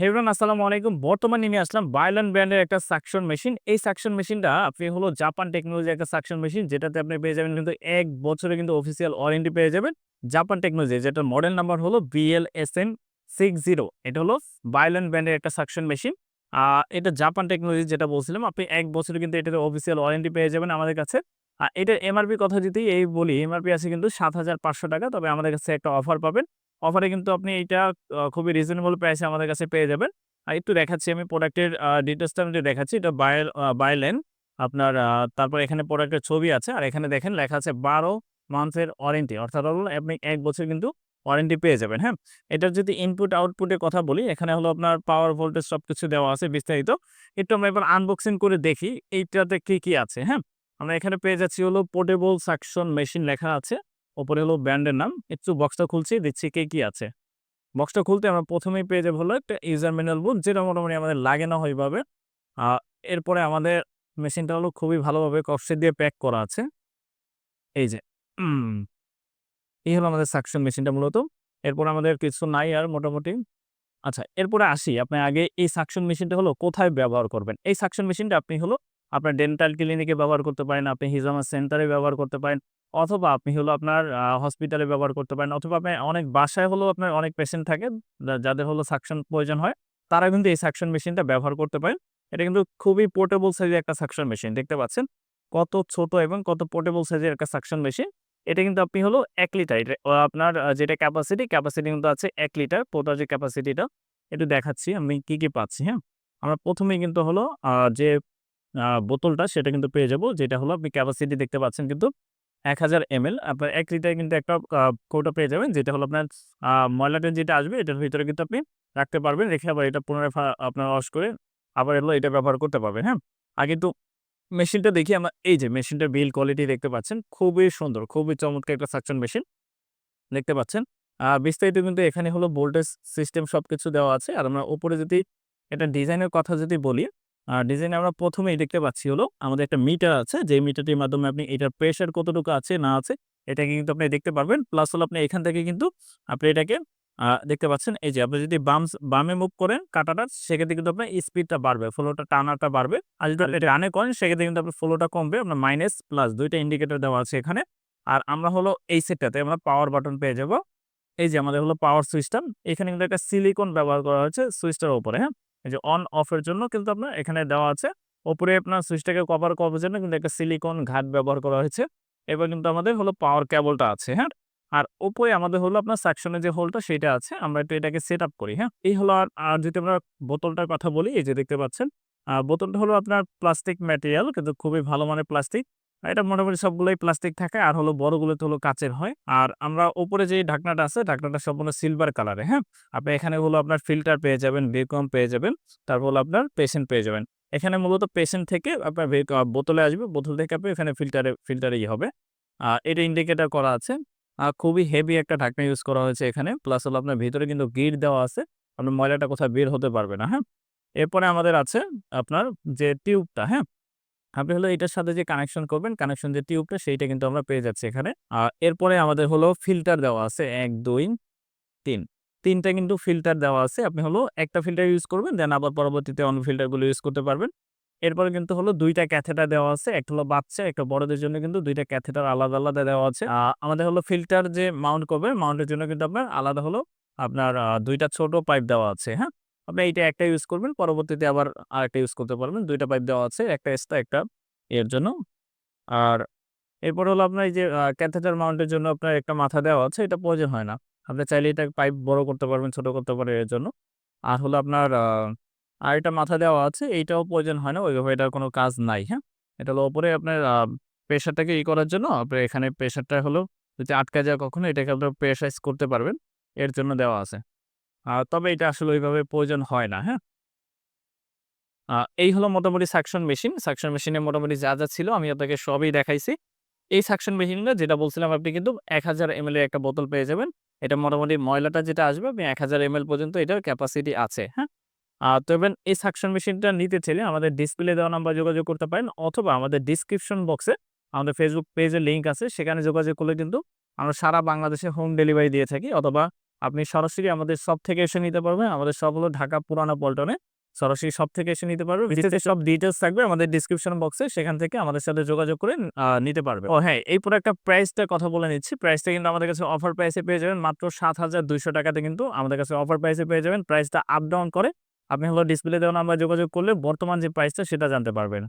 হেভরান আসসালামু আলাইকুম। বর্তমানে নিয়ে আসলাম বায়োলন ব্র্যান্ডের একটা সাকশন মেশিন এই সাকশন মেশিনটা আপনি হলো জাপান টেকনোলজি একটা সাকশন মেশিন যেটাতে আপনি পেয়ে যাবেন কিন্তু এক বছরে কিন্তু অফিসিয়াল ওয়ারেন্টি পেয়ে যাবেন জাপান টেকনোলজি যেটার মডেল নাম্বার হলো B L S M six zero এটা হলো বায়োলন ব্র্যান্ডের একটা সাকশন মেশিন আর এটা জাপান টেকনোলজি যেটা বলছিলাম, আপনি এক বছরে কিন্তু এটাতে অফিসিয়াল ওয়ারেন্টি পেয়ে যাবেন আমাদের কাছে। আর এটার এমআরপি কথা যদি এই বলি এমআরপি আছে কিন্তু সাত হাজার পাঁচশো টাকা, তবে আমাদের কাছে একটা অফার পাবেন। অফারে কিন্তু আপনি এইটা খুবই রিজনেবল প্রাইসে আমাদের কাছে পেয়ে যাবেন। আর একটু দেখাচ্ছি আমি প্রোডাক্টের আ ডিটেইলসটা আমি দেখাচ্ছি। এটা বায়োল আ বায়োলেন আপনার তারপর এখানে প্রোডাক্টের ছবি আছে। আর এখানে দেখেন লেখা আছে ১২ মান্থের ওয়ারেন্টি অর্থাৎ হলো আপনি এক বছর কিন্তু ওয়ারেন্টি পেয়ে যাবেন, হ্যাঁ? এটার যদি ইনপুট আউটপুটের কথা বলি, এখানে হলো আপনার পাওয়ার ভোল্টেজ সবকিছু দেওয়া আছে বিস্তারিত। একটু আমরা এবার আনবক্সিং করে দেখি এইটাতে কি, কি আছে, হ্যাঁ? আমরা এখানে পেয়ে যাচ্ছি হলো পোর্টেবল সাকশন মেশিন লেখা আছে। ওপরে হলো ব্র্যান্ডের নাম। একটু বক্সটা খুলছি, দেখছি কে কি আছে। বক্সটা খুলতে আমরা প্রথমেই পেয়ে যাব হলো একটা ইউজার ম্যানুয়াল বুক যেটা মোটামুটি আমাদের লাগে না এভাবে। এরপরে আমাদের মেশিনটা হলো খুবই ভালোভাবে কক্সেট দিয়ে প্যাক করা আছে। এই যে এই হলো আমাদের সাকশন মেশিনটা মূলত। এরপর আমাদের কিছু নাই আর মোটামুটি। আচ্ছা এরপরে আসি আপনি আগে এই সাকশন মেশিনটা হলো কোথায় ব্যবহার করবেন? এই সাকশন মেশিনটা আপনি হলো আপনার ডেন্টাল ক্লিনিকে ব্যবহার করতে পারেন, আপনি হিজামা সেন্টারে ব্যবহার করতে পারেন, অথবা আপনি হলো আপনার হসপিটালে ব্যবহার করতে পারেন, অথবা আপনি অনেক বাসায় হলেও আপনার অনেক পেশেন্ট থাকে যাদের হলো সাকশন প্রয়োজন হয়, তারা কিন্তু এই সাকশন মেশিনটা ব্যবহার করতে পারেন। এটা কিন্তু খুবই পোর্টেবল সাইজের একটা সাকশন মেশিন দেখতে পাচ্ছেন। কত ছোট এবং কত পোর্টেবল সাইজের একটা সাকশন মেশিন। এটা কিন্তু আপনি হলো ১ লিটার আপনার যেটা ক্যাপাসিটি, ক্যাপাসিটি কিন্তু আছে এক লিটার টোটাল যে ক্যাপাসিটিটা একটু দেখাচ্ছি আমি কি, কি পাচ্ছি, হ্যাঁ? আমরা ১ম এই কিন্তু হলো যে বোতলটা সেটা কিন্তু পেয়ে যাব। যেটা হলো আপনি ক্যাপাসিটি দেখতে পাচ্ছেন কিন্তু ১০০০ এমএল আপনার এক লিটার কিন্তু একটা কৌটা পেয়ে যাবেন। যেটা হলো আপনার আ ময়লাটা যেটা আসবে এটার ভিতরে কিন্তু আপনি রাখতে পারবেন। রেখে আবার এটা পুনরায় আপনার ওয়াশ করে আবার হলো এটা ব্যবহার করতে পারবেন, হ্যাঁ? আর কিন্তু মেশিনটা দেখি আমরা এই যে মেশিনটার বিল কোয়ালিটি দেখতে পাচ্ছেন। খুবই সুন্দর, খুবই চমৎকার একটা সাকশন মেশিন। দেখতে পাচ্ছেন। আ বিস্তারিত কিন্তু এখানে হলো ভোল্টেজ সিস্টেম সবকিছু দেওয়া আছে। আর আমরা উপরে যদি এটা ডিজাইনের কথা যদি বলি, আ ডিজাইনে আমরা প্রথমেই দেখতে পাচ্ছি হলো আমাদের একটা মিটার আছে। যে মিটারটির মাধ্যমে আপনি এটার প্রেশার কতটুকু আছে না আছে এটাকে কিন্তু আপনি দেখতে পারবেন। প্লাস হলো আপনি এখান থেকে কিন্তু আপনি এটাকে দেখতে পাচ্ছেন এই যে আপনি যদি বামস বামে মুভ করেন কাটাটা সেক্ষেত্রে কিন্তু আপনার স্পিডটা বাড়বে, ফ্লোটা টানাটা বাড়বে। আর যদি এটা ডানে করেন সেক্ষেত্রে কিন্তু আপনার ফ্লোটা কমবে। আপনার মাইনাস প্লাস ২ টা ইন্ডিকেটর দেওয়া আছে এখানে। আর আমরা হলো এই সেটটাতে আমরা পাওয়ার বাটন পেয়ে যাব। এই যে আমাদের হলো পাওয়ার সুইচটা। এখানে কিন্তু একটা সিলিকন ব্যবহার করা হয়েছে সুইচটার উপরে, হ্যাঁ? এই যে অন অফ এর জন্য কিন্তু আপনার এখানে দেওয়া আছে। উপরে আপনার সুইচটাকে কভার করার জন্য কিন্তু একটা সিলিকন ঘাট ব্যবহার করা হয়েছে। এবার কিন্তু আমাদের হলো পাওয়ার কেবলটা আছে, হ্যাঁ? আর উপরে আমাদের হলো আপনার সাকশনের যে হোলটা সেটা আছে। আমরা একটু এটাকে সেটআপ করি, হ্যাঁ? এই হলো আর, আর যদি আমরা বোতলটার কথা বলি এই যে দেখতে পাচ্ছেন। বোতলটা হলো আপনার প্লাস্টিক ম্যাটেরিয়াল কিন্তু খুবই ভালো মানের প্লাস্টিক। এটা মোটামুটি সবগুলোই প্লাস্টিক থাকে আর হলো বড়গুলোতে হলো কাচের হয়। আর আমরা উপরে যে ঢাকনাটা আছে ঢাকনাটা সম্পূর্ণ সিলভার কালারে, হ্যাঁ? আপনি এখানে হলো আপনার ফিল্টার পেয়ে যাবেন, ভ্যাকুয়াম পেয়ে যাবেন। তারপর হলো আপনার পেশেন্ট পেয়ে যাবেন। এখানে মূলত পেশেন্ট থেকে আপনার বোতলে আসবে। বোতল থেকে আপনি এখানে ফিল্টারে ফিল্টারে ইয়ে হবে। আর এটা ইন্ডিকেটার করা আছে। আর খুবই হেভি একটা ঢাকনা ইউজ করা হয়েছে এখানে। প্লাস হলো আপনার ভিতরে কিন্তু গিঁট দেওয়া আছে। আপনার ময়লাটা কোথাও বের হতে পারবে না, হ্যাঁ? এরপরে আমাদের আছে আপনার যে টিউবটা, হ্যাঁ? আপনি হলো এটার সাথে যে কানেকশন করবেন, কানেকশন যে টিউবটা সেইটা কিন্তু আমরা পেয়ে যাচ্ছি এখানে। আ এরপরে আমাদের হলো ফিল্টার দেওয়া আছে ১, ২, ৩ ৩ টা কিন্তু ফিল্টার দেওয়া আছে। আপনি হলো একটা ফিল্টার ইউজ করবেন দেন আবার পরবর্তীতে অন্য ফিল্টারগুলো ইউজ করতে পারবেন। এরপরে কিন্তু হলো দুইটা ক্যাথেটার দেওয়া আছে। একটা হলো বাচ্চা, একটা বড়দের জন্য কিন্তু দুইটা ক্যাথেটার আলাদা, আলাদা দেওয়া আছে। আমাদের হলো ফিল্টার যে মাউন্ট করবে মাউন্টের জন্য কিন্তু আপনার আলাদা হলো আপনার দুইটা ছোট পাইপ দেওয়া আছে, হ্যাঁ? আপনি এইটা একটা ইউজ করবেন, পরবর্তীতে আবার আরেকটা ইউজ করতে পারবেন। দুইটা পাইপ দেওয়া আছে। একটা এক্সট্রা একটা এর জন্য। আর এরপর হলো আপনার এই যে ক্যাথেটার মাউন্টের জন্য আপনার একটা মাথা দেওয়া আছে। এটা প্রয়োজন হয় না। আপনি চাইলে এটা পাইপ বড় করতে পারবেন, ছোট করতে পারেন এর জন্য। আর হলো আপনার আর আরেকটা মাথা দেওয়া আছে। এইটাও প্রয়োজন হয় না। ওইভাবে এটার কোনো কাজ নাই, হ্যাঁ? এটা হলো ওপরে আপনার প্রেশারটাকে ই করার জন্য আপনার এখানে প্রেশারটা হলো যদি আটকা যায় কখনো এটাকে আপনার প্রেশারাইজ করতে পারবেন। এর জন্য দেওয়া আছে। তবে এটা আসলে ওইভাবে প্রয়োজন হয় না, হ্যাঁ? এই হলো মোটামুটি সাকশন মেশিন। সাকশন মেশিনে মোটামুটি যা, যা ছিল আমি আপনাকে সবই দেখাইছি। এই সাকশন মেশিনটা যেটা বলছিলাম আপনি কিন্তু ১০০০ এমএল এর একটা বোতল পেয়ে যাবেন। এটা মোটামুটি ময়লাটা যেটা আসবে আপনি ১০০০ এমএল পর্যন্ত এটার ক্যাপাসিটি আছে, হ্যাঁ? তো এবার এই সাকশন মেশিনটা নিতে চাইলে আমাদের ডিসপ্লে দেওয়া নাম্বার যোগাযোগ করতে পারেন অথবা আমাদের ডেসক্রিপশন বক্সে আমাদের ফেসবুক পেজের লিঙ্ক আছে। সেখানে যোগাযোগ করলে কিন্তু আমরা সারা বাংলাদেশে হোম ডেলিভারি দিয়ে থাকি অথবা আপনি সরাসরি আমাদের সব থেকে এসে নিতে পারবেন। আমাদের সব হলো ঢাকা পুরানা পল্টনে। সরাসরি সব থেকে এসে নিতে পারবে বিস্তারিত সব ডিটেলস থাকবে আমাদের ডেসক্রিপশন বক্সে। সেখান থেকে আমাদের সাথে যোগাযোগ করে নিতে পারবে ও হ্যাঁ, এই প্রোডাক্টটার প্রাইসটার কথা বলে নিচ্ছি। প্রাইসটা কিন্তু আমাদের কাছে অফার প্রাইসে পেয়ে যাবেন মাত্র ৳৭,২০০ টাকাতে কিন্তু আমাদের কাছে অফার প্রাইসে পেয়ে যাবেন। প্রাইসটা আপ ডাউন করে। আপনি হলো ডিসপ্লে দেওয়া আমরা যোগাযোগ করলে বর্তমান যে প্রাইসটা সেটা জানতে পারবেন।